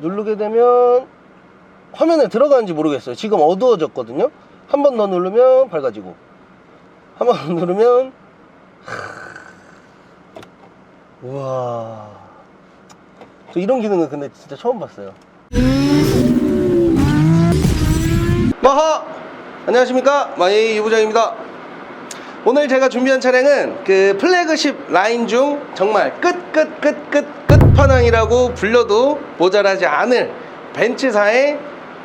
누르게 되면 화면에 들어가는지 모르겠어요. 지금 어두워졌거든요. 한 번 더 누르면 밝아지고 한 번 더 누르면 하... 우와 저 이런 기능은 근데 진짜 처음 봤어요. 마하 안녕하십니까 마이 유부장입니다. 오늘 제가 준비한 차량은 그 플래그십 라인 중 정말 끝 끝 끝 끝 끝판왕이라고 불려도 모자라지 않을 벤츠사의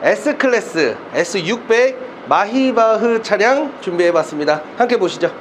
S클래스 S600 마히바흐 차량 준비해봤습니다. 함께 보시죠.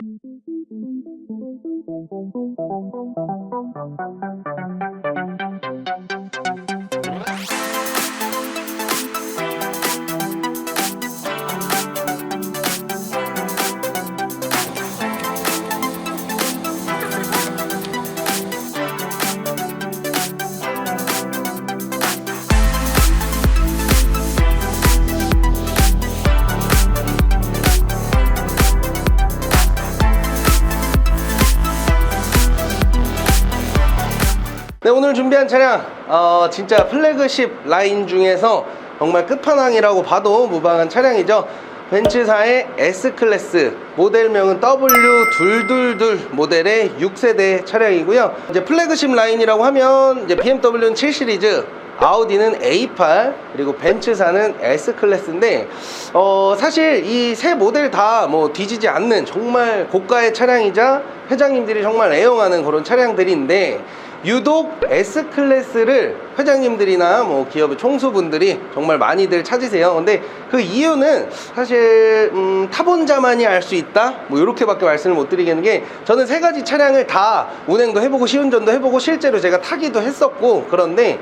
오늘 준비한 차량, 어, 진짜 플래그십 라인 중에서 정말 끝판왕이라고 봐도 무방한 차량이죠. 벤츠사의 S클래스, 모델명은 W222 모델의 6세대 차량이고요. 이제 플래그십 라인이라고 하면 이제 BMW는 7 시리즈, 아우디는 A8 그리고 벤츠사는 S클래스인데 어 사실 이 세 모델 다 뭐 뒤지지 않는 정말 고가의 차량이자 회장님들이 정말 애용하는 그런 차량들인데 유독 S클래스를 회장님들이나 뭐 기업의 총수분들이 정말 많이들 찾으세요. 근데 그 이유는 사실 음, 타본 자만이 알 수 있다. 뭐 이렇게밖에 말씀을 못 드리겠는 게 저는 세 가지 차량을 다 운행도 해보고 시운전도 해보고 실제로 제가 타기도 했었고 그런데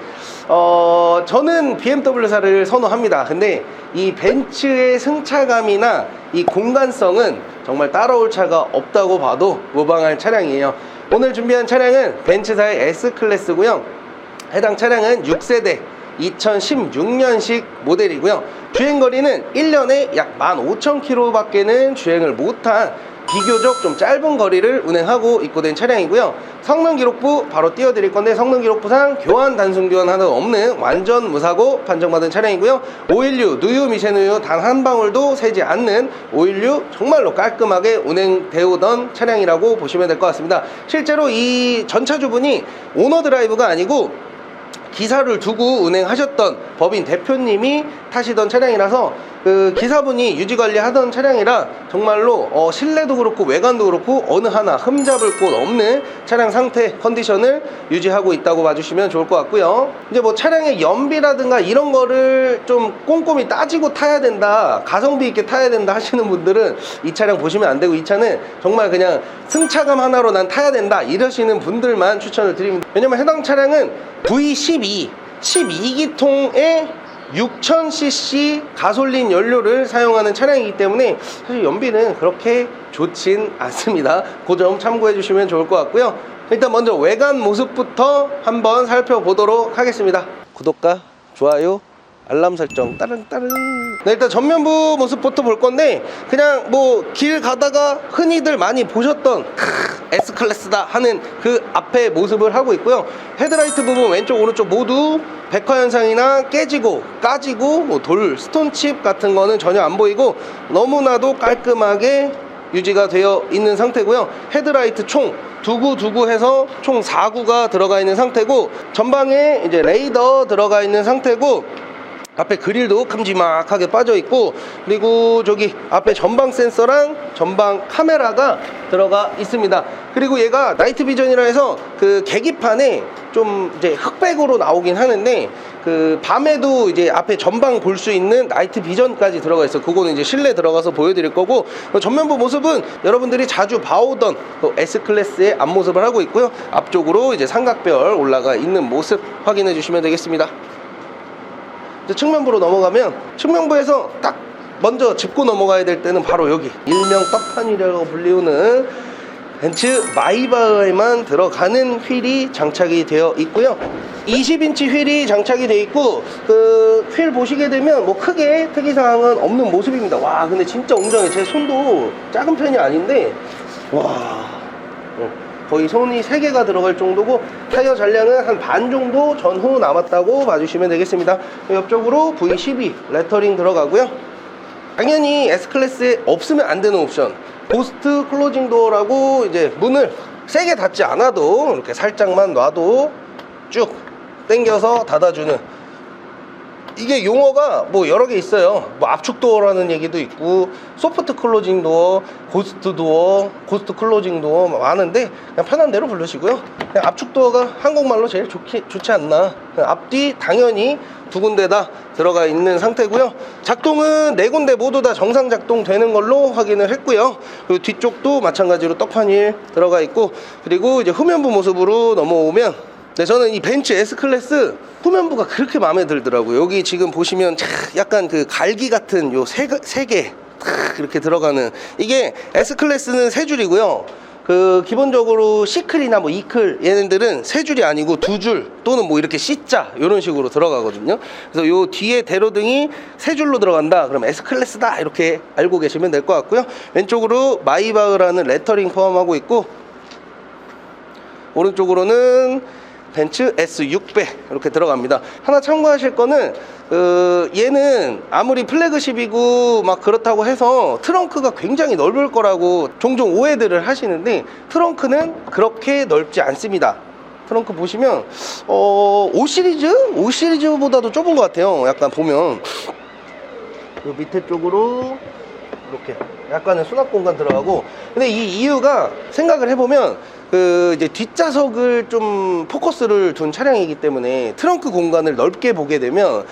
어 저는 BMW사를 선호합니다. 근데 이 벤츠의 승차감이나 이 공간성은 정말 따라올 차가 없다고 봐도 무방할 차량이에요. 오늘 준비한 차량은 벤츠사의 S클래스고요. 해당 차량은 6세대 2016년식 모델이고요. 주행거리는 1년에 약 15,000km 밖에는 주행을 못한 비교적 좀 짧은 거리를 운행하고 입고된 차량이고요. 성능 기록부 바로 띄워드릴 건데 성능 기록부상 교환 단순 교환 하나 없는 완전 무사고 판정받은 차량이고요. 516 누유 미세누유 단 한 방울도 새지 않는 516 정말로 깔끔하게 운행되어 오던 차량이라고 보시면 될 것 같습니다. 실제로 이 전차주분이 오너 드라이브가 아니고 기사를 두고 운행하셨던 법인 대표님이 타시던 차량이라서 그 기사분이 유지 관리 하던 차량이라 정말로 어, 실내도 그렇고 외관도 그렇고 어느 하나 흠잡을 곳 없는 차량 상태 컨디션을 유지하고 있다고 봐주시면 좋을 것 같고요. 이제 뭐 차량의 연비라든가 이런 거를 좀 꼼꼼히 따지고 타야 된다, 가성비 있게 타야 된다 하시는 분들은 이 차량 보시면 안 되고 이 차는 정말 그냥 승차감 하나로 난 타야 된다 이러시는 분들만 추천을 드립니다. 왜냐면 해당 차량은 V12 12기통의 6000cc 가솔린 연료를 사용하는 차량이기 때문에 사실 연비는 그렇게 좋진 않습니다. 그 점 참고해 주시면 좋을 것 같고요. 일단 먼저 외관 모습부터 한번 살펴보도록 하겠습니다. 구독과 좋아요, 알람 설정 따른 네, 일단 전면부 모습부터 볼 건데 그냥 뭐 길 가다가 흔히들 많이 보셨던 크, S클래스다 하는 그 앞에 모습을 하고 있고요. 헤드라이트 부분 왼쪽 오른쪽 모두 백화 현상이나 깨지고 까지고 뭐 돌 스톤칩 같은 거는 전혀 안 보이고 너무나도 깔끔하게 유지가 되어 있는 상태고요. 헤드라이트 총 두구 두구 해서 총 4구가 들어가 있는 상태고 전방에 이제 레이더 들어가 있는 상태고 앞에 그릴도 큼지막하게 빠져 있고 그리고 저기 앞에 전방 센서랑 전방 카메라가 들어가 있습니다. 그리고 얘가 나이트 비전이라 해서 그 계기판에 좀 이제 흑백으로 나오긴 하는데 그 밤에도 이제 앞에 전방 볼 수 있는 나이트 비전까지 들어가 있어. 그거는 이제 실내 들어가서 보여드릴 거고 전면부 모습은 여러분들이 자주 봐오던 그 S 클래스의 앞모습을 하고 있고요. 앞쪽으로 이제 삼각별 올라가 있는 모습 확인해 주시면 되겠습니다. 측면부로 넘어가면 측면부에서 딱 먼저 짚고 넘어가야 될 때는 바로 여기. 일명 떡판이라고 불리우는 벤츠 마이바흐에만 들어가는 휠이 장착이 되어 있고요. 20인치 휠이 장착이 되어 있고 그 휠 보시게 되면 뭐 크게 특이사항은 없는 모습입니다. 와 근데 진짜 웅장해. 제 손도 작은 편이 아닌데 와. 어, 거의 손이 3개가 들어갈 정도고 타이어 잔량은 한 반 정도 전후 남았다고 봐주시면 되겠습니다. 옆쪽으로 V12 레터링 들어가고요. 당연히 S클래스에 없으면 안 되는 옵션. 고스트 클로징 도어라고 이제 문을 세게 닫지 않아도 이렇게 살짝만 놔도 쭉 당겨서 닫아주는 이게 용어가 뭐 여러 개 있어요. 뭐 압축 도어라는 얘기도 있고 소프트 클로징 도어, 고스트 도어, 고스트 클로징 도어 뭐 많은데 그냥 편한 대로 부르시고요. 그냥 압축 도어가 한국말로 제일 좋기, 좋지 않나. 앞뒤 당연히 두 군데 다 들어가 있는 상태고요. 작동은 네 군데 모두 다 정상 작동 되는 걸로 확인을 했고요. 그리고 뒤쪽도 마찬가지로 떡판일 들어가 있고 그리고 이제 후면부 모습으로 넘어오면 네, 저는 이 벤츠 S 클래스 후면부가 그렇게 마음에 들더라고요. 여기 지금 보시면 차, 약간 그 갈기 같은 요 세 개 이렇게 들어가는 이게 S 클래스는 세 줄이고요. 그 기본적으로 시클이나 뭐 이클 얘네들은 세 줄이 아니고 두 줄 또는 뭐 이렇게 C자 이런 식으로 들어가거든요. 그래서 요 뒤에 대로등이 세 줄로 들어간다. 그럼 S 클래스다 이렇게 알고 계시면 될 것 같고요. 왼쪽으로 마이바흐라는 레터링 포함하고 있고 오른쪽으로는 벤츠 S600 이렇게 들어갑니다. 하나 참고하실 거는 그 얘는 아무리 플래그십이고 막 그렇다고 해서 트렁크가 굉장히 넓을 거라고 종종 오해들을 하시는데 트렁크는 그렇게 넓지 않습니다. 트렁크 보시면 어, 5 시리즈? 5 시리즈보다도 좁은 것 같아요. 약간 보면 요 밑에 쪽으로 이렇게 약간의 수납 공간 들어가고 근데 이 이유가 생각을 해보면 그 이제 뒷좌석을 좀 포커스를 둔 차량이기 때문에 트렁크 공간을 넓게 보게 되면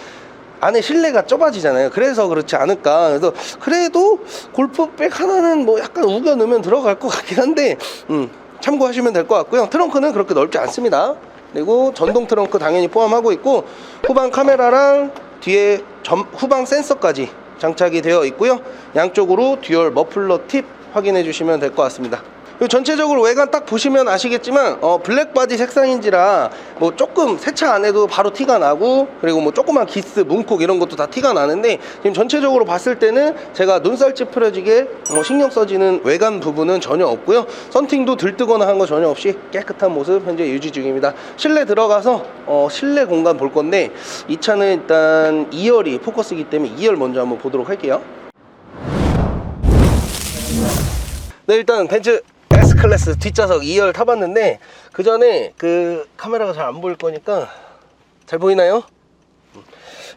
안에 실내가 좁아지잖아요. 그래서 그렇지 않을까. 그래서 그래도 골프백 하나는 뭐 약간 우겨 넣으면 들어갈 것 같긴 한데, 음, 참고하시면 될 것 같고요. 트렁크는 그렇게 넓지 않습니다. 그리고 전동 트렁크 당연히 포함하고 있고, 후방 카메라랑 뒤에 전, 후방 센서까지 장착이 되어 있고요. 양쪽으로 듀얼 머플러 팁 확인해 주시면 될 것 같습니다. 전체적으로 외관 딱 보시면 아시겠지만 어, 블랙 바디 색상인지라 뭐 조금 세차 안 해도 바로 티가 나고 그리고 뭐 조그만 기스, 문콕 이런 것도 다 티가 나는데 지금 전체적으로 봤을 때는 제가 눈살 찌푸려지게 뭐 신경 써지는 외관 부분은 전혀 없고요. 썬팅도 들뜨거나 한 거 전혀 없이 깨끗한 모습 현재 유지 중입니다. 실내 들어가서 어, 실내 공간 볼 건데 이 차는 일단 2열이 포커스이기 때문에 2열 먼저 한번 보도록 할게요. 네 일단 벤츠 S 클래스 뒷좌석 2열 타봤는데 그 전에 그 카메라가 잘 안 보일 거니까 잘 보이나요?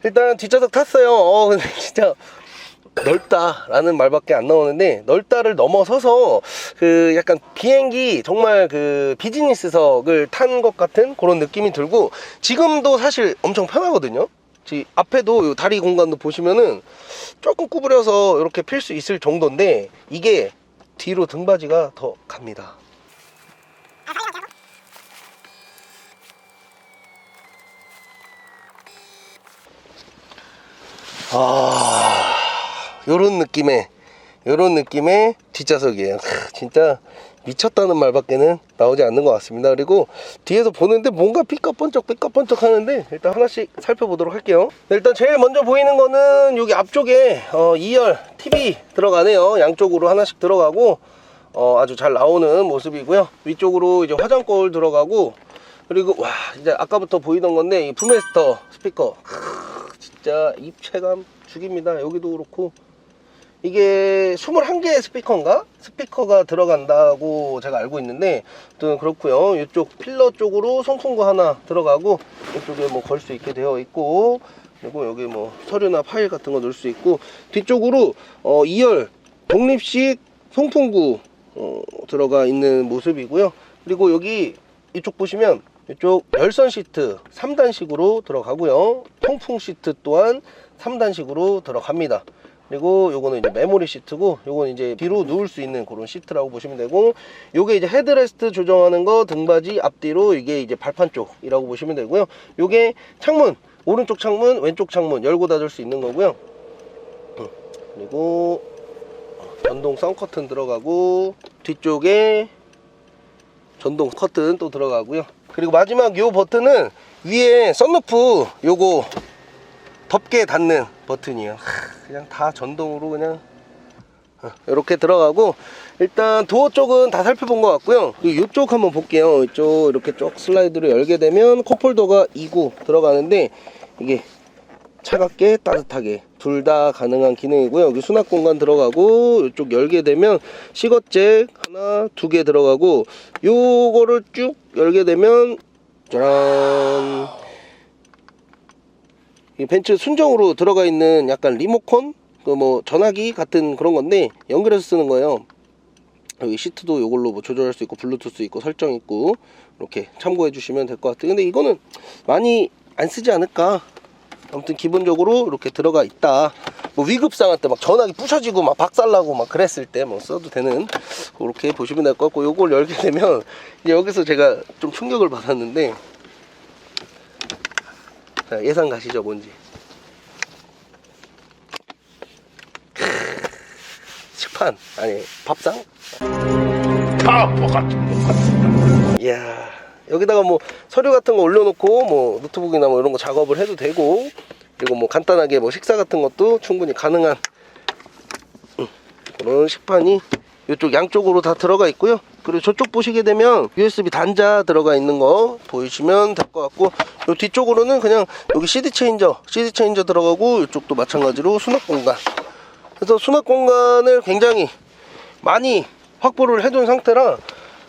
일단 뒷좌석 탔어요. 어 근데 진짜 넓다라는 말밖에 안 나오는데 넓다를 넘어서서 그 약간 비행기 정말 그 비즈니스석을 탄 것 같은 그런 느낌이 들고 지금도 사실 엄청 편하거든요. 지 앞에도 요 다리 공간도 보시면은 조금 구부려서 이렇게 필 수 있을 정도인데 이게 뒤로 등받이가 더 갑니다. 아, 요런 느낌의, 요런 느낌의 뒷좌석이에요. 크, 진짜 미쳤다는 말밖에는 나오지 않는 것 같습니다. 그리고 뒤에서 보는데 뭔가 삐까번쩍 삐까번쩍 하는데 일단 하나씩 살펴보도록 할게요. 네, 일단 제일 먼저 보이는 거는 여기 앞쪽에 어, 2열 TV 들어가네요. 양쪽으로 하나씩 들어가고 어, 아주 잘 나오는 모습이고요. 위쪽으로 이제 화장거울 들어가고 그리고 와 이제 아까부터 보이던 건데 이 푸메스터 스피커 크, 진짜 입체감 죽입니다. 여기도 그렇고 이게 21개의 스피커인가? 스피커가 들어간다고 제가 알고 있는데 아무튼 그렇고요. 이쪽 필러 쪽으로 송풍구 하나 들어가고 이쪽에 뭐 걸 수 있게 되어 있고 그리고 여기 뭐 서류나 파일 같은 거 넣을 수 있고 뒤쪽으로 어 2열 독립식 송풍구 어, 들어가 있는 모습이고요. 그리고 여기 이쪽 보시면 이쪽 열선 시트 3단식으로 들어가고요. 통풍 시트 또한 3단식으로 들어갑니다. 그리고 요거는 이제 메모리 시트고 요건 이제 뒤로 누울 수 있는 그런 시트라고 보시면 되고 요게 이제 헤드레스트 조정하는 거 등받이 앞뒤로 이게 이제 발판 쪽이라고 보시면 되고요. 요게 창문 오른쪽 창문 왼쪽 창문 열고 닫을 수 있는 거고요. 음, 그리고 전동 선 커튼 들어가고 뒤쪽에 전동 커튼 또 들어가고요. 그리고 마지막 요 버튼은 위에 썬루프 요거 덮게 닫는 버튼이에요. 하, 그냥 다 전동으로 그냥 이렇게 들어가고 일단 도어 쪽은 다 살펴본 것 같고요. 이쪽 한번 볼게요. 이쪽 이렇게 쭉 슬라이드로 열게 되면 컵홀더가 2구 들어가는데 이게 차갑게 따뜻하게 둘 다 가능한 기능이고요. 여기 수납 공간 들어가고 이쪽 열게 되면 시거잭 하나 두 개 들어가고 요거를 쭉 열게 되면 짜란 이 벤츠 순정으로 들어가 있는 약간 리모컨? 그 뭐 전화기 같은 그런 건데 연결해서 쓰는 거예요. 여기 시트도 이걸로 뭐 조절할 수 있고 블루투스 있고 설정 있고 이렇게 참고해 주시면 될 것 같아요. 근데 이거는 많이 안 쓰지 않을까? 아무튼 기본적으로 이렇게 들어가 있다. 뭐 위급상할 때막 전화기 부셔지고 막 박살나고 막 그랬을 때 뭐 써도 되는 그렇게 보시면 될 것 같고 요걸 열게 되면 이제 여기서 제가 좀 충격을 받았는데 자 예상 가시죠 뭔지. 식판. 아니 밥상? 타포 같은 것 같습니다. 이야 여기다가 뭐 서류 같은 거 올려놓고 뭐 노트북이나 뭐 이런 거 작업을 해도 되고 그리고 뭐 간단하게 뭐 식사 같은 것도 충분히 가능한 음, 그런 식판이 이쪽 양쪽으로 다 들어가 있고요 그리고 저쪽 보시게 되면 USB 단자 들어가 있는 거 보이시면 될 것 같고 요 뒤쪽으로는 그냥 여기 CD 체인저 CD 체인저 들어가고 이쪽도 마찬가지로 수납 공간. 그래서 수납 공간을 굉장히 많이 확보를 해둔 상태라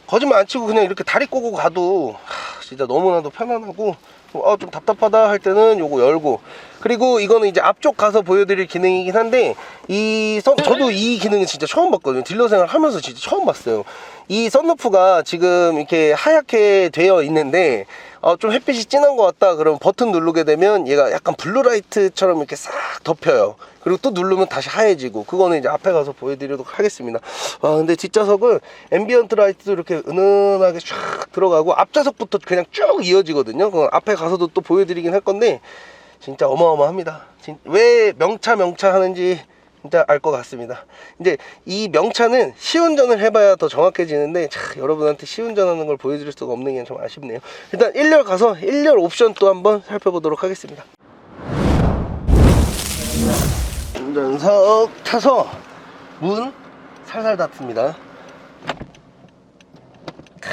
거짓말 안 치고 그냥 이렇게 다리 꼬고 가도 하, 진짜 너무나도 편안하고 어, 좀 답답하다 할 때는 요거 열고. 그리고 이거는 이제 앞쪽 가서 보여드릴 기능이긴 한데 이 선, 저도 이 기능은 진짜 처음 봤거든요. 딜러 생활 하면서 진짜 처음 봤어요. 이 썬루프가 지금 이렇게 하얗게 되어 있는데 어, 좀 햇빛이 진한 것 같다 그러면 버튼 누르게 되면 얘가 약간 블루라이트처럼 이렇게 싹 덮여요 그리고 또 누르면 다시 하얘지고 그거는 이제 앞에 가서 보여드리도록 하겠습니다 와 근데 뒷좌석은 앰비언트 라이트도 이렇게 은은하게 쫙 들어가고 앞좌석부터 그냥 쭉 이어지거든요 그건 앞에 가서도 또 보여드리긴 할 건데 진짜 어마어마합니다 진- 왜 명차 명차 하는지 진짜 알 것 같습니다. 이제 이 명차는 시운전을 해봐야 더 정확해지는데 참 여러분한테 시운전하는 걸 보여드릴 수가 없는 게 좀 아쉽네요. 일단 1열 가서 1열 옵션 또 한번 살펴보도록 하겠습니다. 운전석 타서 문 살살 닫습니다. 크,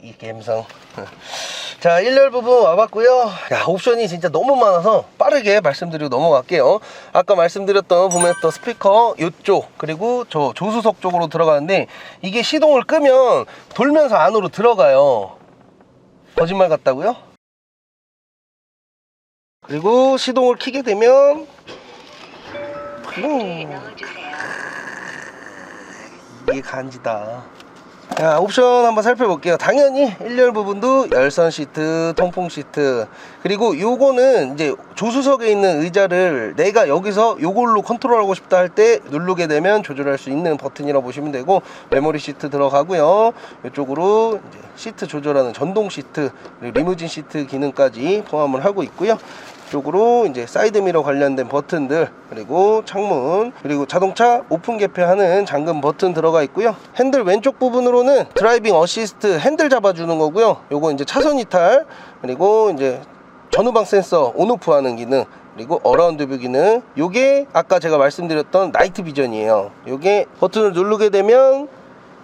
이 감성. 자, 1열 부분 와봤고요. 야, 옵션이 진짜 너무 많아서 빠르게 말씀드리고 넘어갈게요. 아까 말씀드렸던 보면 또 스피커 이쪽 그리고 저 조수석 쪽으로 들어가는데 이게 시동을 끄면 돌면서 안으로 들어가요. 거짓말 같다고요? 그리고 시동을 켜게 되면 음, 이게 간지다. 자, 옵션 한번 살펴볼게요. 당연히 1열 부분도 열선 시트, 통풍 시트. 그리고 요거는 이제 조수석에 있는 의자를 내가 여기서 요걸로 컨트롤하고 싶다 할 때 누르게 되면 조절할 수 있는 버튼이라고 보시면 되고 메모리 시트 들어가고요. 이쪽으로 시트 조절하는 전동 시트, 리무진 시트 기능까지 포함을 하고 있고요. 쪽으로 이제 사이드미러 관련된 버튼들 그리고 창문 그리고 자동차 오픈 개폐하는 잠금 버튼 들어가 있고요. 핸들 왼쪽 부분으로는 드라이빙 어시스트 핸들 잡아주는 거고요. 요거 이제 차선 이탈 그리고 이제 전후방 센서 온오프 하는 기능 그리고 어라운드 뷰 기능. 요게 아까 제가 말씀드렸던 나이트 비전이에요. 요게 버튼을 누르게 되면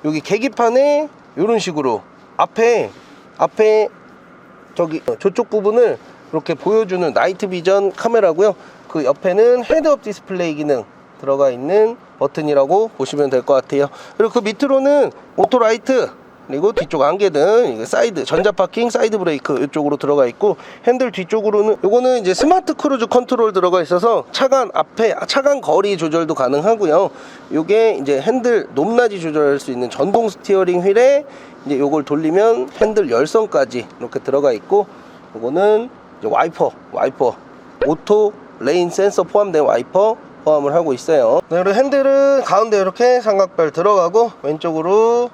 여기 계기판에 이런 식으로 앞에 앞에 저기 어, 저쪽 부분을 이렇게 보여주는 나이트 비전 카메라고요. 그 옆에는 헤드업 디스플레이 기능 들어가 있는 버튼이라고 보시면 될 것 같아요. 그리고 그 밑으로는 오토 라이트 그리고 뒤쪽 안개등 사이드 전자 파킹 사이드 브레이크 이쪽으로 들어가 있고 핸들 뒤쪽으로는 요거는 이제 스마트 크루즈 컨트롤 들어가 있어서 차간 앞에 아, 차간 거리 조절도 가능하고요. 요게 이제 핸들 높낮이 조절할 수 있는 전동 스티어링 휠에 이제 요걸 돌리면 핸들 열선까지 이렇게 들어가 있고 요거는 와이퍼 와이퍼. 오토 레인 센서 포함된 와이퍼 포함을 하고 있어요. 네, 그리고 핸들은 가운데 이렇게 삼각별 들어가고 왼쪽으로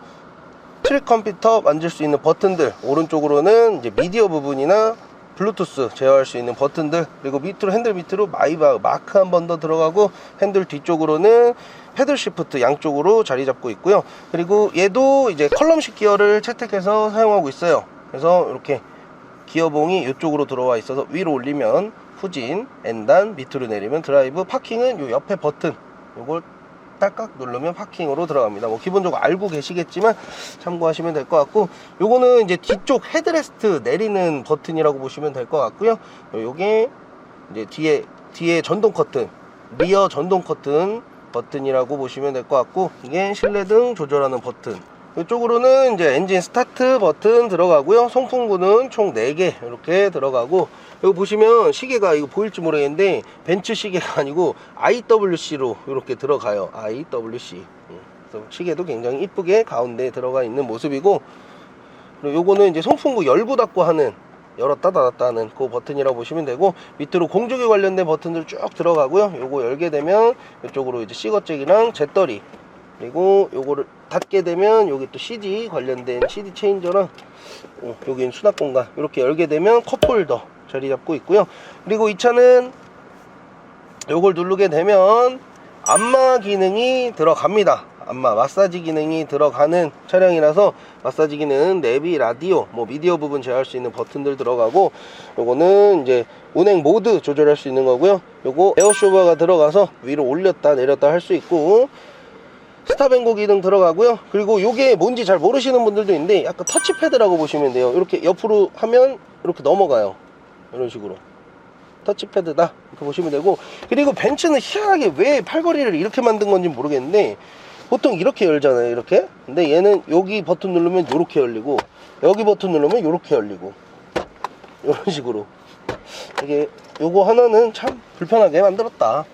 트릭 컴퓨터 만질 수 있는 버튼들 오른쪽으로는 이제 미디어 부분이나 블루투스 제어할 수 있는 버튼들 그리고 밑으로 핸들 밑으로 마이바 마크 한 번 더 들어가고 핸들 뒤쪽으로는 패들 시프트 양쪽으로 자리 잡고 있고요. 그리고 얘도 이제 컬럼식 기어를 채택해서 사용하고 있어요. 그래서 이렇게 기어봉이 이쪽으로 들어와 있어서 위로 올리면 후진, N단, 밑으로 내리면 드라이브, 파킹은 요 옆에 버튼 요걸 딸깍 누르면 파킹으로 들어갑니다. 뭐 기본적으로 알고 계시겠지만 참고하시면 될 것 같고 요거는 이제 뒤쪽 헤드레스트 내리는 버튼이라고 보시면 될 것 같고요. 요게 이제 뒤에 뒤에 전동 커튼, 리어 전동 커튼 버튼이라고 보시면 될 것 같고 이게 실내등 조절하는 버튼. 이쪽으로는 이제 엔진 스타트 버튼 들어가고요. 송풍구는 총 4개 이렇게 들어가고 여기 보시면 시계가 이거 보일지 모르겠는데 벤츠 시계가 아니고 IWC로 이렇게 들어가요. IWC. 음, 그래서 시계도 굉장히 이쁘게 가운데 들어가 있는 모습이고 그리고 요거는 이제 송풍구 열고 닫고 하는 열었다 닫았다 하는 그 버튼이라고 보시면 되고 밑으로 공조기 관련된 버튼들 쭉 들어가고요 요거 열게 되면 이쪽으로 이제 시거잭이랑 잿더리 그리고 요거를 닫게 되면 여기 또 CD 관련된 CD 체인저랑 어, 여기는 수납 공간 이렇게 열게 되면 컵홀더 자리 잡고 있고요 그리고 이 차는 요걸 누르게 되면 안마 기능이 들어갑니다. 안마 마사지 기능이 들어가는 차량이라서 마사지 기능 내비 라디오 뭐 미디어 부분 제어할 수 있는 버튼들 들어가고 요거는 이제 운행 모드 조절할 수 있는 거고요. 요거 에어쇼버가 들어가서 위로 올렸다 내렸다 할 수 있고 스탑앤고 기능 들어가고요. 그리고 요게 뭔지 잘 모르시는 분들도 있는데 약간 터치패드라고 보시면 돼요. 이렇게 옆으로 하면 이렇게 넘어가요. 이런 식으로. 터치패드다 이렇게 보시면 되고 그리고 벤츠는 희한하게 왜 팔걸이를 이렇게 만든 건지 모르겠는데 보통 이렇게 열잖아요 이렇게 근데 얘는 여기 버튼 누르면 이렇게 열리고 여기 버튼 누르면 이렇게 열리고 이런 식으로 이게 요거 하나는 참 불편하게 만들었다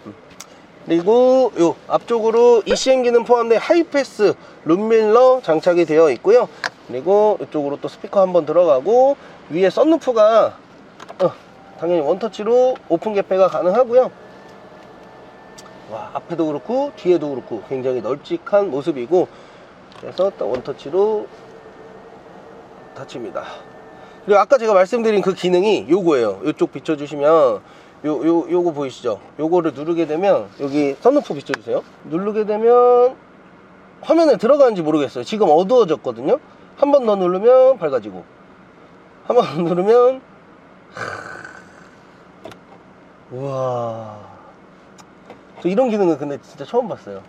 그리고 요 앞쪽으로 ECM 기능 포함된 하이패스 룸밀러 장착이 되어 있고요 그리고 이쪽으로 또 스피커 한번 들어가고 위에 썬루프가 어, 당연히 원터치로 오픈 개폐가 가능하고요. 와, 앞에도 그렇고 뒤에도 그렇고 굉장히 널찍한 모습이고 그래서 또 원터치로 닫힙니다. 그리고 아까 제가 말씀드린 그 기능이 요거예요. 요쪽 비춰주시면 요, 요, 요거 보이시죠? 요거를 누르게 되면 여기 선루프 비춰주세요. 누르게 되면 화면에 들어가는지 모르겠어요. 지금 어두워졌거든요. 한 번 더 누르면 밝아지고 한 번 더 누르면 우와. 저 이런 기능은 근데 진짜 처음 봤어요.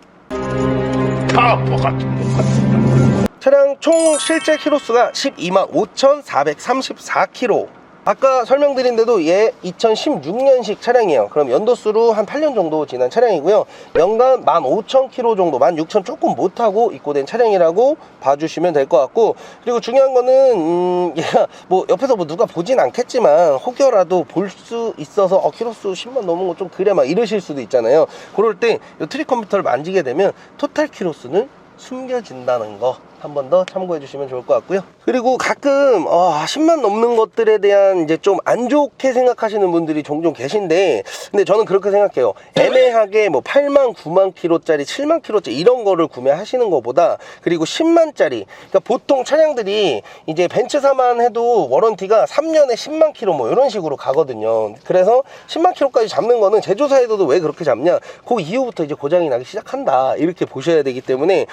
바보 같은 것 같은 차량 총 실제 키로수가 12만 5,434km. 아까 설명드린 대로 얘 2016년식 차량이에요. 그럼 연도수로 한 8년 정도 지난 차량이고요. 연간 15,000km 정도, 16,000 조금 못하고 입고된 차량이라고 봐주시면 될 것 같고 그리고 중요한 거는 음, 뭐 옆에서 뭐 누가 보진 않겠지만 혹여라도 볼 수 있어서 어, 키로수 10만 넘은 거 좀 그래 막 이러실 수도 있잖아요. 그럴 때 이 트리 컴퓨터를 만지게 되면 토탈 키로수는 숨겨진다는 거 한 번 더 참고해 주시면 좋을 것 같고요. 그리고 가끔 어, 10만 넘는 것들에 대한 이제 좀 안 좋게 생각하시는 분들이 종종 계신데 근데 저는 그렇게 생각해요. 애매하게 뭐 8만, 9만 킬로짜리, 7만 킬로짜리 이런 거를 구매하시는 것보다 그리고 10만짜리 그러니까 보통 차량들이 이제 벤츠사만 해도 워런티가 3년에 10만 킬로 뭐 이런 식으로 가거든요. 그래서 10만 킬로까지 잡는 거는 제조사에서도 왜 그렇게 잡냐? 그 이후부터 이제 고장이 나기 시작한다. 이렇게 보셔야 되기 때문에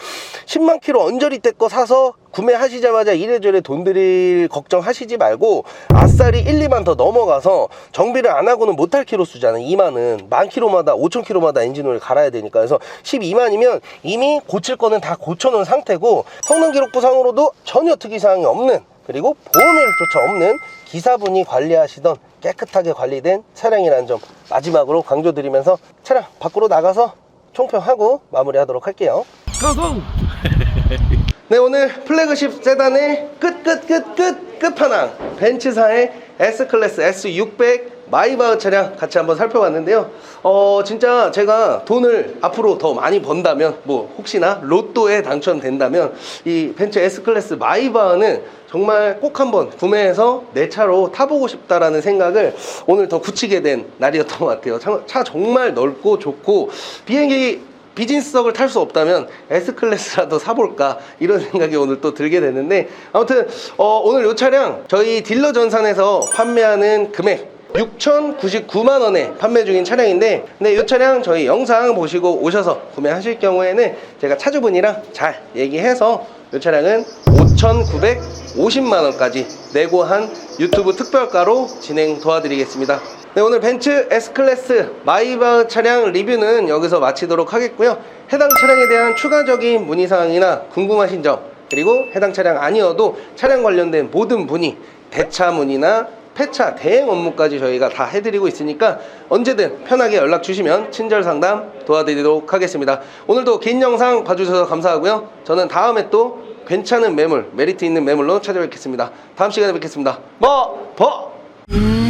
10만 킬로 언저리 때 거 사서 구매하시자마자 이래저래 돈 들일 걱정하시지 말고 아싸리 1, 2만 더 넘어가서 정비를 안 하고는 못할 키로 수잖아요. 2만은 만 킬로마다 5천 킬로마다 엔진오일 갈아야 되니까 그래서 12만이면 이미 고칠 거는 다 고쳐놓은 상태고 성능 기록부 상으로도 전혀 특이사항이 없는 그리고 보험일조차 없는 기사분이 관리하시던 깨끗하게 관리된 차량이라는 점 마지막으로 강조드리면서 차량 밖으로 나가서 총평하고 마무리하도록 할게요. 네 오늘 플래그십 세단의 끝끝끝끝 끝판왕. 벤츠사의 S클래스 S600 마이바흐 차량 같이 한번 살펴봤는데요. 어 진짜 제가 돈을 앞으로 더 많이 번다면 뭐 혹시나 로또에 당첨된다면 이 벤츠 S클래스 마이바흐는 정말 꼭 한번 구매해서 내 차로 타보고 싶다라는 생각을 오늘 더 굳히게 된 날이었던 것 같아요. 차, 차 정말 넓고 좋고 비행기 비즈니스석을 탈 수 없다면 S클래스라도 사볼까 이런 생각이 오늘 또 들게 됐는데 아무튼 어, 오늘 이 차량 저희 딜러 전산에서 판매하는 금액 6,099만 원에 판매 중인 차량인데 근데 이 차량 저희 영상 보시고 오셔서 구매하실 경우에는 제가 차주분이랑 잘 얘기해서 이 차량은 5,950만 원까지 내고 한 유튜브 특별가로 진행 도와드리겠습니다. 네, 오늘 벤츠 S클래스 마이바 차량 리뷰는 여기서 마치도록 하겠고요. 해당 차량에 대한 추가적인 문의사항이나 궁금하신 점, 그리고 해당 차량 아니어도 차량 관련된 모든 문의, 대차 문의나 폐차 대행 업무까지 저희가 다 해드리고 있으니까 언제든 편하게 연락 주시면 친절 상담 도와드리도록 하겠습니다. 오늘도 긴 영상 봐주셔서 감사하고요. 저는 다음에 또 괜찮은 매물, 메리트 있는 매물로 찾아뵙겠습니다. 다음 시간에 뵙겠습니다. 뭐, 버!